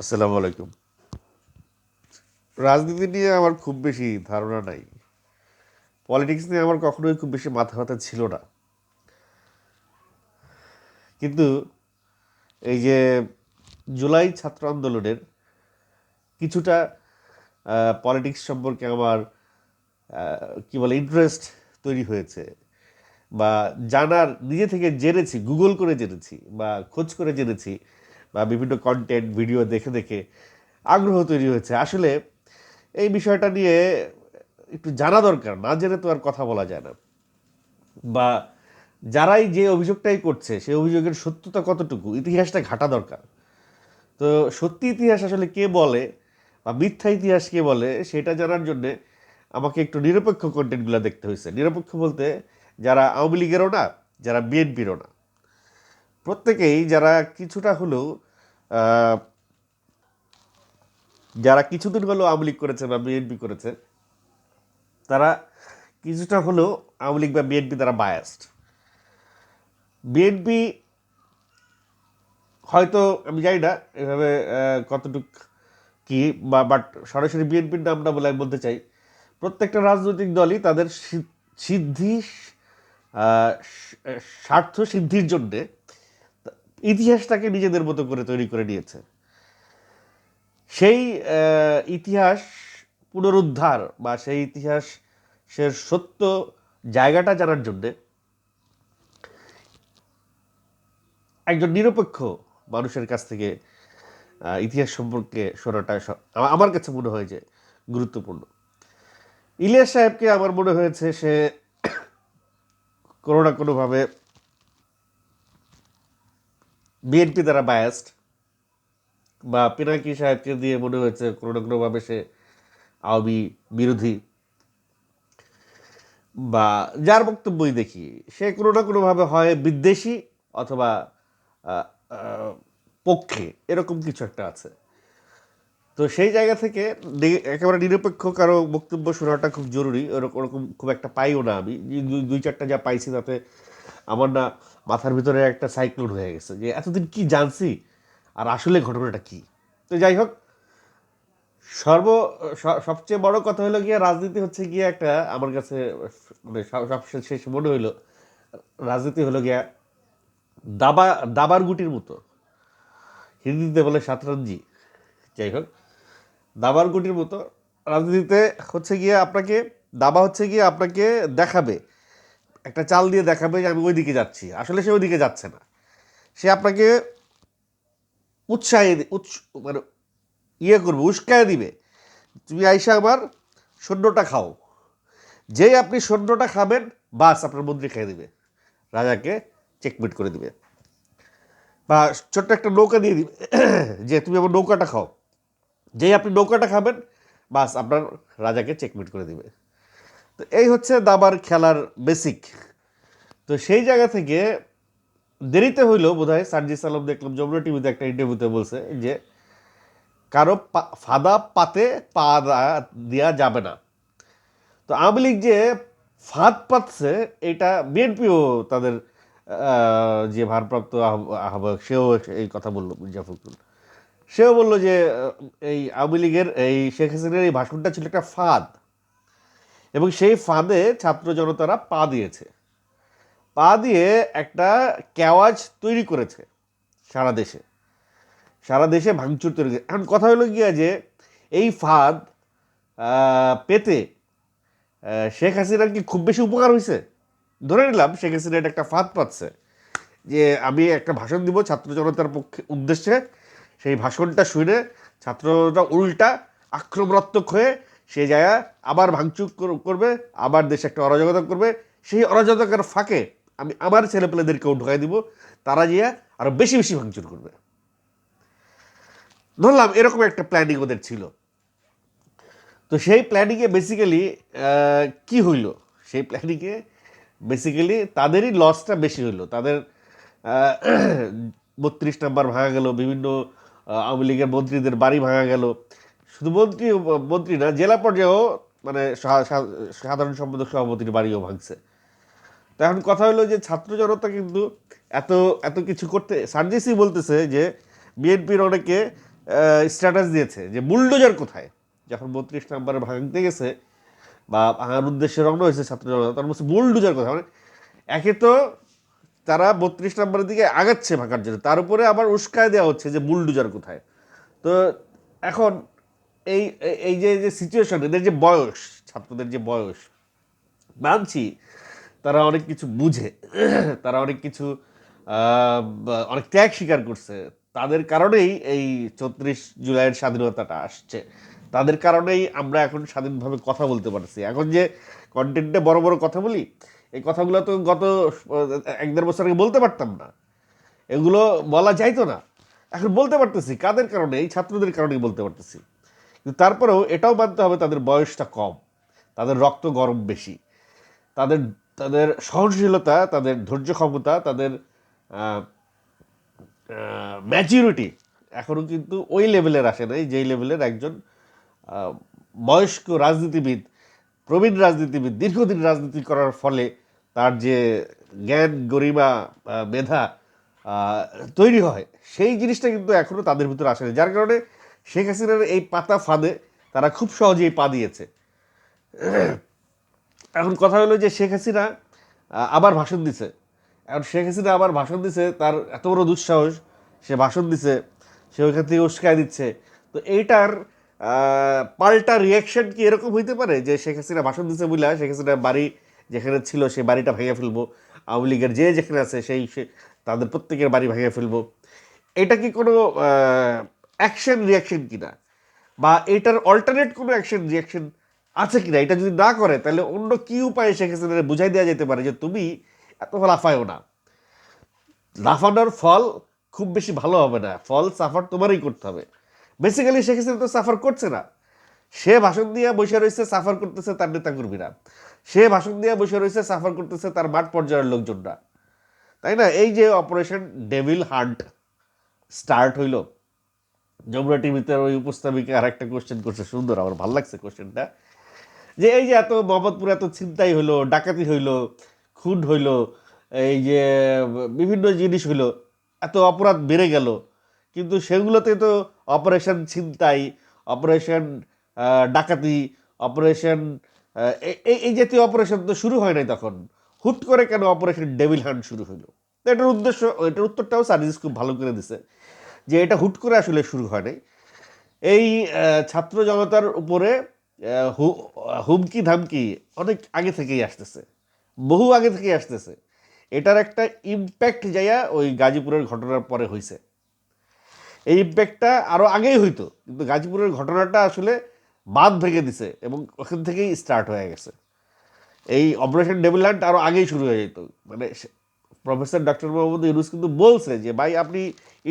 আসসালামু আলাইকুম। রাজনীতি নিয়ে আমার খুব বেশি ধারণা নাই। পলিটিক্স নিয়ে আমার কখনোই খুব বেশি মাথা ব্যথা ছিল না। কিন্তু এই যে জুলাই ছাত্র আন্দোলনের কিছুটা পলিটিক্স সম্পর্কে আমার কি বলে ইন্টারেস্ট তৈরি হয়েছে বা জানার, নিজে থেকে জেনেছি গুগল করে জেনেছি বা খোঁজ করে জেনেছি বা বিভিন্ন কন্টেন্ট ভিডিও দেখে দেখে আগ্রহ তৈরি হয়েছে। আসলে এই বিষয়টা নিয়ে একটু জানা দরকার, না জেনে তো আর কথা বলা যায় না। বা যারাই যে অভিযোগটাই করছে, সেই অভিযোগের সত্যতা কতটুকু, ইতিহাসটা ঘাটা দরকার। তো সত্যি ইতিহাস আসলে কে বলে বা মিথ্যা ইতিহাস কে বলে, সেটা জানার জন্যে আমাকে একটু নিরপেক্ষ কন্টেন্টগুলো দেখতে হয়েছে। নিরপেক্ষ বলতে যারা আওয়ামী লীগেরও না, যারা বিএনপিরও না। প্রত্যেকেই যারা কিছুটা হলেও যারা কিছুদিন হলেও আওয়ামী লীগ করেছে বা বিএনপি করেছে, তারা কিছুটা হলেও আওয়ামী লীগ বা বিএনপি তারা বায়াসড বিএনপি হয়তো, আমি জানি না এভাবে কতটুক কি বা বাট সরাসরি বিএনপির নামটা বলে আমি বলতে চাই, প্রত্যেকটা রাজনৈতিক দলই তাদের সিদ্ধি স্বার্থ সিদ্ধির জন্যে ইতিহাসটাকে নিজেদের মতো করে তৈরি করে নিয়েছে। সেই ইতিহাস পুনরুদ্ধার বা সেই ইতিহাসের সত্য জায়গাটা জানার জন্যে একজন নিরপেক্ষ মানুষের কাছ থেকে ইতিহাস সম্পর্কে শোনাটা আমার কাছে মনে হয় যে গুরুত্বপূর্ণ। ইলিয়াস সাহেবকে আমার মনে হয়েছে সে কোনো না কোনোভাবে বিএনপি দ্বারা বায়াসড বা পিনাকি সাহেবকে দিয়ে মনে হয়েছে কোনো না কোনোভাবে সে আওয়ামী বিরোধী বা যার বক্তব্যই দেখি, সে কোনো না কোনোভাবে হয় বিদ্বেষী অথবা পক্ষে, এরকম কিছু একটা আছে। তো সেই জায়গা থেকে একেবারে নিরপেক্ষ কারও বক্তব্য শোনাটা খুব জরুরি, ওরকম খুব একটা পাইও না আমি। দুই চারটা যা পাইছি তাতে আমার না মাথার ভিতরে একটা সাইক্লোন হয়ে গেছে যে এতদিন কি জানছি আর আসলে ঘটনাটা কি। তো যাই হোক, সর্ব সবচেয়ে বড় কথা হলো গিয়ে রাজনীতি হচ্ছে গিয়ে একটা আমার কাছে মানে সব- সবশেষ শেষ মনে হইল, রাজনীতি হলো গিয়া দাবা, দাবার গুটির মতো। হিন্দিতে বলে সাতরঞ্জি। যাই হোক, দাবার গুটির মতো। রাজনীতিতে হচ্ছে গিয়ে আপনাকে, দাবা হচ্ছে গিয়ে আপনাকে দেখাবে একটা চাল দিয়ে দেখাবে যে আমি ওই দিকে যাচ্ছি। আসলে সে ওই দিকে যাচ্ছে না। সে আপনাকে উৎসাহে উৎস মানে ইয়ে করবে, উস্কায় দিবে। তুমি আইসা আমার সৈন্যটা খাও। যেই আপনি সৈন্যটা খাবেন, বাস আপনার মন্ত্রী খেয়ে দিবে। রাজাকে চেকমেট করে দিবে। বা ছোট্ট একটা নৌকা দিয়ে দিবে। যে তুমি আমার নৌকাটা খাও। যেই আপনি নৌকাটা খাবেন, বাস আপনার রাজাকে চেকমেট করে দিবে। তো এই হচ্ছে দাবার খেলার বেসিক তো সেই জায়গা থেকে দেরিতে হইলেও বোধ হয় সার্জিস আলম দেখলাম যমুনা টিভিতে একটা ইন্টারভিউতে বলছে যে, কারও ফাদা পাতে পা দেওয়া যাবে না। তো আওয়ামী লীগ যে ফাঁদ পাতছে, এটা বিএনপিও তাদের যে ভারপ্রাপ্ত আহ্ব- আহ্বায়ক, সেও এই কথা বলল মির্জা ফখরুল সেও বলল যে, এই আওয়ামী লীগের এই শেখ হাসিনার এই ভাষণটা ছিল একটা ফাঁদ। এবং সেই ফাঁদে ছাত্র জনতারা পা দিয়েছে। পা দিয়ে একটা কেওয়াজ তৈরি করেছে সারা দেশে। সারা দেশে ভাঙচুর তৈরি করেছে। এখন কথা হলো গিয়া যে এই ফাঁদ পেতে শেখ হাসিনার কি খুব বেশি উপকার হয়েছে ধরে নিলাম শেখ হাসিনা এটা একটা ফাঁদ পাচ্ছে যে আমি একটা ভাষণ দিব ছাত্র জনতার পক্ষে উদ্দেশ্যে। সেই ভাষণটা শুনে ছাত্ররা উল্টা আক্রমণাত্মক হয়ে সে জায়গা আবার ভাঙচুর করবে, আবার দেশে একটা অরাজকতা করবে। সেই অরাজকতার ফাঁকে আমি আমার ছেলেপেলেদেরকেও ঢুকাই দিব, তারা গিয়ে আরও বেশি বেশি ভাঙচুর করবে। ধরলাম এরকম একটা প্ল্যানিং ওদের ছিল। তো সেই প্ল্যানিংয়ে বেসিক্যালি কি হইল? সেই প্ল্যানিংয়ে বেসিক্যালি তাদেরই লসটা বেশি হইল। তাদের বত্রিশ নাম্বার ভাঙা গেল, বিভিন্ন আওয়ামী লীগের মন্ত্রীদের বাড়ি ভাঙা গেল। শুধু মন্ত্রী মন্ত্রী না, জেলা পর্যায়েও মানে সাধারণ সম্পাদক সভাপতির বাড়িও ভাঙছে। তো এখন কথা হলো যে ছাত্র জনতা কিন্তু এত এত কিছু করতে সার্জিসই বলতেছে যে বিএনপির অনেকে স্ট্যাটাস দিয়েছে যে বুলডোজার কোথায়? যখন বত্রিশ নাম্বারে ভাঙতে গেছে বা ভাঙার উদ্দেশ্যে রওনা হয়েছে ছাত্র জনতা, তখন বলছে বুলডোজার কোথায়? মানে একে তো তারা বত্রিশ নম্বরের দিকে আগাচ্ছে ভাঙার জন্য। তার উপরে আবার উস্কায় দেওয়া হচ্ছে যে বুলডোজার কোথায়? তো এখন এই, এই- যে যে সিচুয়েশন এদের যে বয়স, ছাত্রদের যে বয়স, মানছি, তারা অনেক কিছু বুঝে, তারা অনেক কিছু অনেক ত্যাগ স্বীকার করছে। তাদের কারণেই এই চৌত্রিশ জুলাইয়ের স্বাধীনতাটা আসছে। তাদের কারণেই আমরা এখন স্বাধীনভাবে কথা বলতে পারছি। এখন যে কন্টেন্টে বড় বড় কথা বলি, এই কথাগুলো তো গত, এক দেড় বছর আগে বলতে পারতাম না। এগুলো বলা যাইতো না। এখন বলতে পারতেছি, কাদের কারণে? এই ছাত্রদের কারণেই বলতে পারতেছি। কিন্তু তারপরেও এটাও মানতে হবে তাদের বয়সটা কম, তাদের রক্ত গরম বেশি, তাদের তাদের সহনশীলতা, তাদের ধৈর্য ক্ষমতা, তাদের ম্যাচিউরিটি এখনও কিন্তু ওই লেভেলের আসে নাই, যেই লেভেলের একজন বয়স্ক রাজনীতিবিদ, প্রবীণ রাজনীতিবিদ, দীর্ঘদিন রাজনীতি করার ফলে তার যে জ্ঞান, গরিমা মেধা তৈরি হয়, সেই জিনিসটা কিন্তু এখনও তাদের ভিতরে আসে আসেনি যার কারণে শেখ হাসিনার এই পাতা ফাঁদে তারা খুব সহজেই পা দিয়েছে। এখন কথা হলো যে শেখ হাসিনা আবার ভাষণ দিছে। এখন শেখ হাসিনা আবার ভাষণ দিছে, তার এত বড় দুঃসাহস, সে ভাষণ দিছে, সে ওইখান থেকে উস্কায় দিচ্ছে। তো এইটার পাল্টা রিয়াকশন কি এরকম হইতে পারে যে শেখ হাসিনা ভাষণ দিছে বলে শেখ হাসিনা বাড়ি যেখানে ছিল সেই বাড়িটা ভেঙে ফেলব, আওয়ামী লীগের যে যেখানে আছে সেই তাদের প্রত্যেকের বাড়ি ভেঙে ফেলব? এটা কি কোনো অ্যাকশন রিয়াকশন কিনা? বা এটার অল্টারনেট কোনো অ্যাকশন রিয়াকশন আছে কিনা? এটা যদি না করে, তাহলে অন্য কি উপায়ে শেখ হাসিনার বুঝাই দেওয়া যেতে পারে যে তুমি এত লাফায়ও না? লাফানোর ফল খুব বেশি ভালো হবে না। ফল সাফার তোমারই করতে হবে। বেসিক্যালি শেখ হাসিনা তো সাফার করছে না। সে ভাষণ দিয়ে বসে রয়েছে সাফার করতেছে তার নেতা কর্মীরা সে ভাষণ দিয়ে বসে রয়েছে সাফার করতেছে তার মাঠ পর্যায়ের লোকজনরা। তাই না? এই যে অপারেশন ডেভিল হান্ট স্টার্ট হইল। যমুনা টিভিতে ওই উপস্থাপিকা আর একটা কোশ্চেন করছে, সুন্দর, আমার ভালো লাগছে কোশ্চেনটা যে এই যে এত মোহাম্মদপুরে এত ছিনতাই হইল, ডাকাতি হইল, খুন হইল, এই যে বিভিন্ন জিনিস হইল, এত অপরাধ বেড়ে গেল। কিন্তু সেগুলোতে তো অপারেশন ছিনতাই অপারেশন ডাকাতি অপারেশন এই এই জাতীয় অপারেশন তো শুরু হয় নাই তখন। হুট করে কেন অপারেশন ডেভিল হান্ট শুরু হইল? এটার উদ্দেশ্য, এটার উত্তরটাও সার্ভিস খুব ভালো করে দিছে। যে এটা হুট করে আসলে শুরু হয় নাই। এই ছাত্র জনতার উপরে হুমকি ধামকি অনেক আগে থেকেই আসতেছে। বহু আগে থেকেই আসতেছে। এটার একটা ইম্প্যাক্ট যাইয়া ওই গাজীপুরের ঘটনার পরে হয়েছে এই ইম্প্যাক্টটা আরও আগেই হইতো, কিন্তু গাজীপুরের ঘটনাটা আসলে বাদ ভেঙে দিছে এবং ওখান থেকেই স্টার্ট হয়ে গেছে। এই অপারেশন ডেভেলপমেন্ট আরও আগেই শুরু হয়ে যেত। মানে প্রফেসর ডক্টর মোহাম্মদ ইউনুস কিন্তু বলছে যে, ভাই, আপনি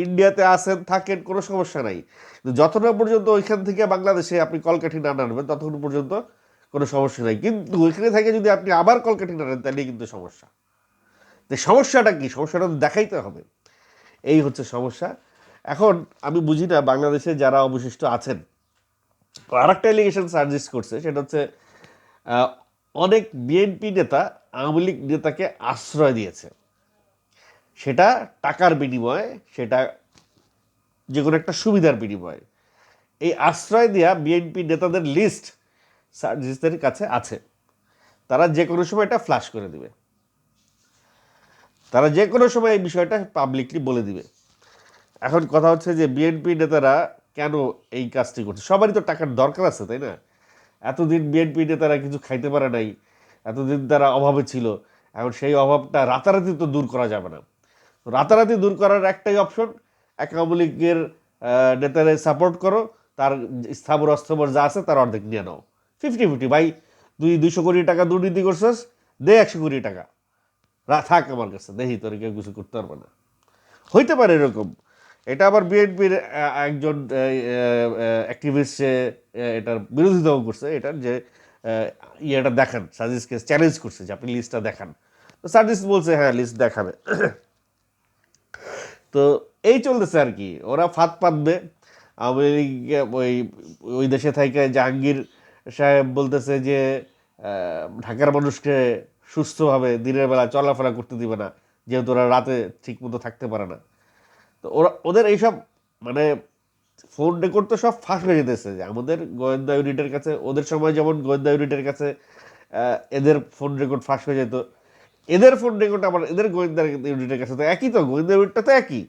ইন্ডিয়াতে আসেন থাকেন, কোনো সমস্যা নাই। কিন্তু যতটা পর্যন্ত ওইখান থেকে বাংলাদেশে আপনি কলকাঠি না নাড়বেন ততক্ষণ পর্যন্ত কোনো সমস্যা নাই। কিন্তু ওইখানে থেকে যদি আপনি আবার কলকাঠি নাড়েন তাহলে কিন্তু সমস্যা। তো সমস্যাটা কি? সমস্যাটা তো দেখাইতে হবে। এই হচ্ছে সমস্যা। এখন আমি বুঝি না, বাংলাদেশে যারা অবশিষ্ট আছেন আর একটা এলিগেশন সার্জিস করছে, সেটা হচ্ছে অনেক বিএনপি নেতা, আওয়ামী লীগ নেতাকে আশ্রয় দিয়েছে। সেটা টাকার বিনিময়ে, সেটা যে কোনো একটা সুবিধার বিনিময়ে। এই আশ্রয় দেওয়া বিএনপি নেতাদের লিস্ট সার্জিসদের কাছে আছে। তারা যে কোনো সময় এটা ফ্ল্যাশ করে দিবে। তারা যে কোনো সময় এই বিষয়টা পাবলিকলি বলে দিবে। এখন কথা হচ্ছে যে বিএনপি নেতারা কেন এই কাজটি করছে? সবারই তো টাকার দরকার আছে, তাই না? এতদিন বিএনপি নেতারা কিছু খাইতে পারে নাই, এতদিন তারা অভাবে ছিল। এখন সেই অভাবটা রাতারাতি তো দূর করা যাবে না। রাতারাতি দূর করার একটাই অপশন আওয়ামী লীগের নেতারে সাপোর্ট করো, তার স্থাবর অস্থাবর যা আছে তার অর্ধেক নিয়ে নাও। ফিফটি ফিফটি ভাই, তুই দুইশো কোটি টাকা দুর্নীতি করছিস, দে একশো কোটি টাকা। থাক আমার কাছে দেখি তোর কেউ কিছু করতে পারবে না। হইতে পারে এরকম। এটা আবার বিএনপির একজন অ্যাক্টিভিস্ট সে এটার বিরোধিতাও করছে এটার যে ইয়েটা দেখান সার্জিসকে চ্যালেঞ্জ করছে যে আপনি লিস্টটা দেখান। তো সার্জিস বলছে হ্যাঁ লিস্ট দেখাবে। তো এই চলতেছে আর কি। ওরা ফাঁদ পাতবে। লীগ ওই ওই দেশে থেকে জাহাঙ্গীর সাহেব বলতেছে যে ঢাকার মানুষকে সুস্থভাবে দিনের বেলা চলাফেরা করতে দিবে না, যেহেতু ওরা রাতে ঠিক মতো থাকতে পারে না। তো ওরা, ওদের এইসব মানে ফোন রেকর্ড তো সব ফাঁস হয়ে যেতেছে। যে আমাদের গোয়েন্দা ইউনিটের কাছে, ওদের সময় যেমন গোয়েন্দা ইউনিটের কাছে এদের ফোন রেকর্ড ফাঁস হয়ে যেত এদের ফোন রেকর্ড আবার এদের গোয়েন্দা ইউনিটের কাছে তো একই তো গোয়েন্দা ইউনিটটা তো একই।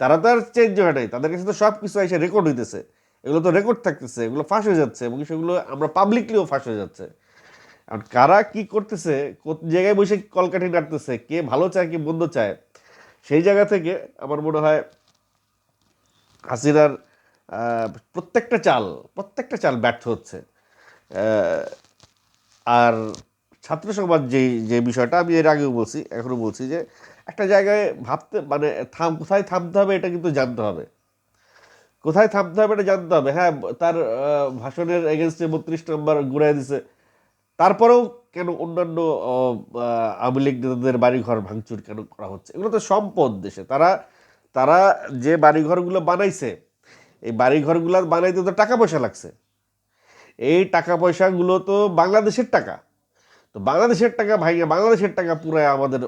তারা তো আর চেঞ্জ হয় নাই, তাদের কাছে তো সব কিছু এসে রেকর্ড হইতেছে। এগুলো তো রেকর্ড থাকতেছে, এগুলো ফাঁস হয়ে যাচ্ছে এবং সেগুলো আমরা পাবলিকলিও ফাঁস হয়ে যাচ্ছে। আর কারা কি করতেছে, কোন জায়গায় বসে কলকাঠি নাড়তেছে, কে ভালো চায়, কে মন্দ চায়, সেই জায়গা থেকে আমার মনে হয় হাসিনার প্রত্যেকটা চাল প্রত্যেকটা চাল ব্যর্থ হচ্ছে। আর ছাত্র সমাজ যে যে বিষয়টা আমি এর আগেও বলছি এখনও বলছি যে একটা জায়গায় ভাবতে মানে থাম, কোথায় থামতে হবে এটা কিন্তু জানতে হবে। কোথায় থামতে হবে এটা জানতে হবে। হ্যাঁ তার ভাষণের এগেনস্টে বত্রিশ নম্বর ঘুরাই দিছে। তারপরেও কেন অন্যান্য আওয়ামী লীগ নেতাদের বাড়িঘর ভাঙচুর কেন করা হচ্ছে? এগুলো তো সম্পদ দেশে। তারা তারা যে বাড়িঘরগুলো বানাইছে, এই বাড়িঘরগুলো বানাইতে তো টাকা পয়সা লাগছে। এই টাকা পয়সাগুলো তো বাংলাদেশের টাকা। তো বাংলাদেশের টাকা ভাইয়া বাংলাদেশের টাকা পুরায় আমাদের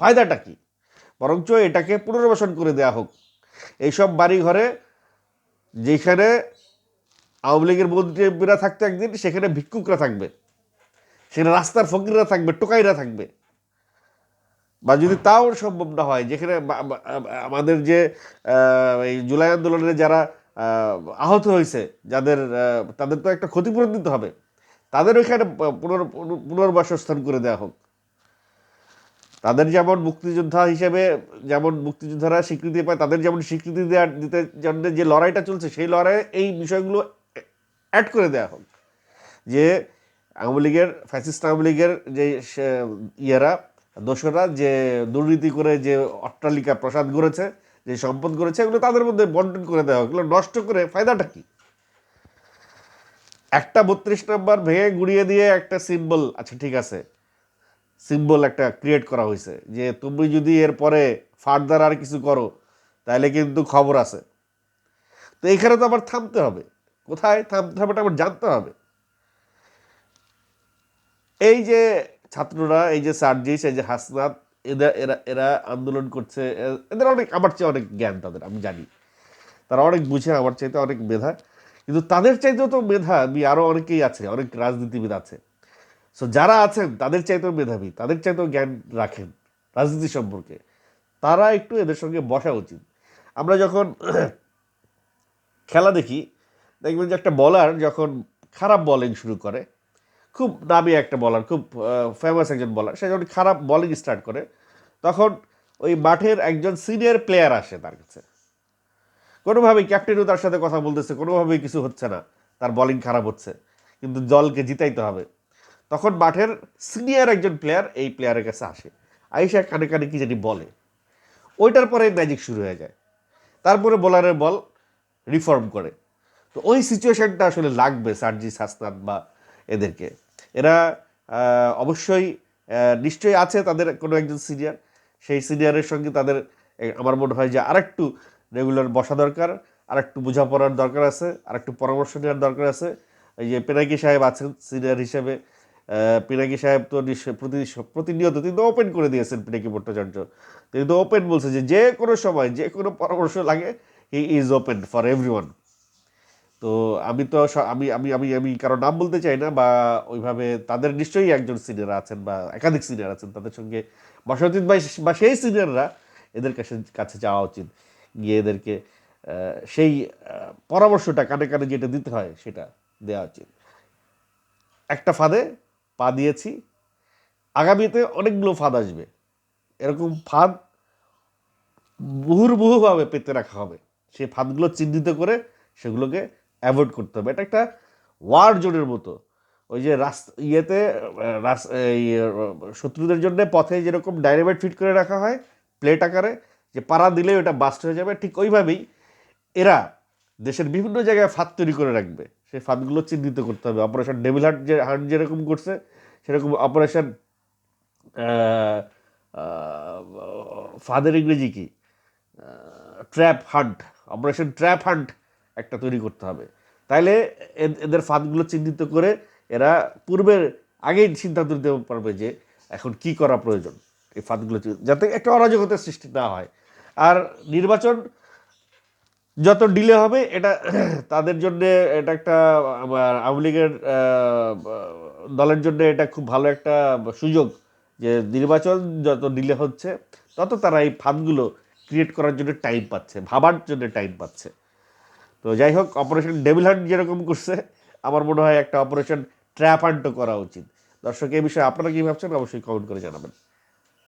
ফায়দাটা কি? বরঞ্চ এটাকে পুনর্বাসন করে দেওয়া হোক। এইসব বাড়ি ঘরে যেখানে আওয়ামী লীগের মন্ত্রী এমপিরা থাকতো একদিন, সেখানে ভিক্ষুকরা থাকবে। সেখানে রাস্তার ফকিররা থাকবে, টোকাইরা থাকবে। বা যদি তাও সম্ভব না হয়, যেখানে আমাদের যে এই জুলাই আন্দোলনে যারা আহত হয়েছে, যাদের তাদের তো একটা ক্ষতিপূরণ দিতে হবে। তাদের ওইখানে পুনর পুনর- পুনর্বাসস্থান করে দেওয়া হোক। তাদের যেমন মুক্তিযোদ্ধা হিসেবে, যেমন মুক্তিযোদ্ধারা স্বীকৃতি পায়, তাদের যেমন স্বীকৃতি দেওয়ার দিতে জন্য যে লড়াইটা চলছে, সেই লড়াইয়ে এই বিষয়গুলো অ্যাড করে দেওয়া হোক। যে আওয়ামী লীগের ফ্যাসিস্ট আওয়ামী লীগের যে ইয়েরা দোসরা যে দুর্নীতি করে যে অট্টালিকা প্রসাদ গড়েছে, যে সম্পদ গড়েছে, এগুলো তাদের মধ্যে বন্টন করে দেওয়া হোক। এগুলো নষ্ট করে ফায়দাটা কি? একটা বত্রিশ নাম্বার ভেঙে গুড়িয়ে দিয়ে একটা সিম্বল আচ্ছা ঠিক আছে সিম্বল একটা ক্রিয়েট করা হয়েছে, যে তুমি যদি এর পরে ফার্দার আর কিছু করো, তাহলে কিন্তু খবর আছে। তো এখানে তো আবার থামতে হবে। কোথায় থামতে হবে আবার জানতে হবে। এই যে ছাত্ররা, এই যে সার্জিস, এই যে হাসনাত, এদের, এরা এরা আন্দোলন করছে এদের অনেক, আমার চেয়ে অনেক জ্ঞান তাদের, আমি জানি। তারা অনেক বুঝে, আমার চাইতে অনেক মেধা। কিন্তু তাদের চাইতেও তো মেধাবী আরও অনেকেই আছে, অনেক রাজনীতিবিদ আছে। সো যারা আছেন, তাদের চাইতেও মেধাবী, তাদের চাইতেও জ্ঞান রাখেন রাজনীতি সম্পর্কে। তারা একটু এদের সঙ্গে বসা উচিত। আমরা যখন খেলা দেখি, দেখবেন যে একটা বলার যখন খারাপ বলিং শুরু করে, খুব নামি একটা বলার খুব ফেমাস একজন বলার সে যখন খারাপ বলিং স্টার্ট করে, তখন ওই মাঠের একজন সিনিয়র প্লেয়ার আসে তার কাছে। কোনোভাবেই ক্যাপ্টেনও তার সাথে কথা বলতেছে, কোনোভাবেই কিছু হচ্ছে না। তার বলিং খারাপ হচ্ছে, কিন্তু দলকে জিতাইতে হবে। তখন মাঠের সিনিয়র একজন প্লেয়ার এই প্লেয়ারের কাছে আসে। আইসা কানে কানে কি জানি বলে। ওইটার পরে ম্যাজিক শুরু হয়ে যায়। তারপরে বোলারের বল রিফর্ম করে। তো ওই সিচুয়েশনটা আসলে লাগবে সার্জি হাসনাত বা এদেরকে। এরা অবশ্যই নিশ্চয়ই আছে তাদের কোনো একজন সিনিয়র সেই সিনিয়রের সঙ্গে তাদের আমার মনে হয় যে আরেকটু রেগুলার বসা দরকার, আরেকটু বোঝাপড়ার দরকার আছে, আরেকটু পরামর্শ নেওয়ার দরকার আছে। এই যে পেনাকি সাহেব আছেন সিনিয়র হিসেবে পিনাকি সাহেব তো প্রতি, প্রতিনিয়ত তিনি তো ওপেন করে দিয়েছেন পিনাকি ভট্টাচার্য। তিনি তো ওপেন বলছে যে যে কোনো সময়, যে কোনো পরামর্শ লাগে he is open for everyone তো আমি তো আমি আমি আমি আমি কারও নাম বলতে চাই না বা ওইভাবে তাদের নিশ্চয়ই একজন সিনিয়র আছেন বা একাধিক সিনিয়র আছেন, তাদের সঙ্গে বসা উচিত। বা সেই সিনিয়ররা এদের কাছে কাছে যাওয়া উচিত। গিয়ে এদেরকে সেই পরামর্শটা কানে কানে যেটা দিতে হয় সেটা দেওয়া উচিত। একটা ফাঁদে পা দিয়েছি, আগামীতে অনেকগুলো ফাঁদ আসবে। এরকম ফাঁদ মুহুর্মুহুভাবে পেতে রাখা হবে। সেই ফাঁদগুলো চিহ্নিত করে সেগুলোকে অ্যাভয়েড করতে হবে। এটা একটা ওয়ার জোনের মতো। ওই যে রাস্তা ইয়েতে শত্রুদের জন্য পথে যেরকম ডাইনামাইট ফিট করে রাখা হয়, প্লেট আকারে যে পাড়া দিলে ওটা বাস্ট হয়ে যাবে। ঠিক ওইভাবেই এরা দেশের বিভিন্ন জায়গায় ফাঁদ তৈরি করে রাখবে। সেই ফাঁদগুলো চিহ্নিত করতে হবে। অপারেশন ডেভিল হান্ট যে হান্ট যেরকম করছে, সেরকম অপারেশন ফাদের ইংরেজি কি? Trap hunt operation trap hunt একটা তৈরি করতে হবে। তাইলে এদের ফাঁদগুলো চিহ্নিত করে এরা পূর্বের আগেই সিদ্ধান্ত নিতে পারবে যে এখন কি করা প্রয়োজন। এই ফাঁদগুলো যাতে একটা অরাজকতার সৃষ্টি না হয়। আর নির্বাচন যত ডিলে হবে, এটা তাদের জন্য এটা একটা আওয়ামী লীগের দলের জন্য এটা খুব ভালো একটা সুযোগ যে নির্বাচন যত ডিলে হচ্ছে, তত তারা এই ফাঁদগুলো ক্রিয়েট করার জন্য টাইম পাচ্ছে, ভাবার জন্য টাইম পাচ্ছে। তো যাই হোক অপারেশন ডেভিল যেরকম করছে, আমার মনে হয় একটা অপারেশন ট্র্যাপ হান্টও করা উচিত। দর্শক, এই বিষয়ে আপনারা কী ভাবছেন, অবশ্যই কমেন্ট করে জানাবেন।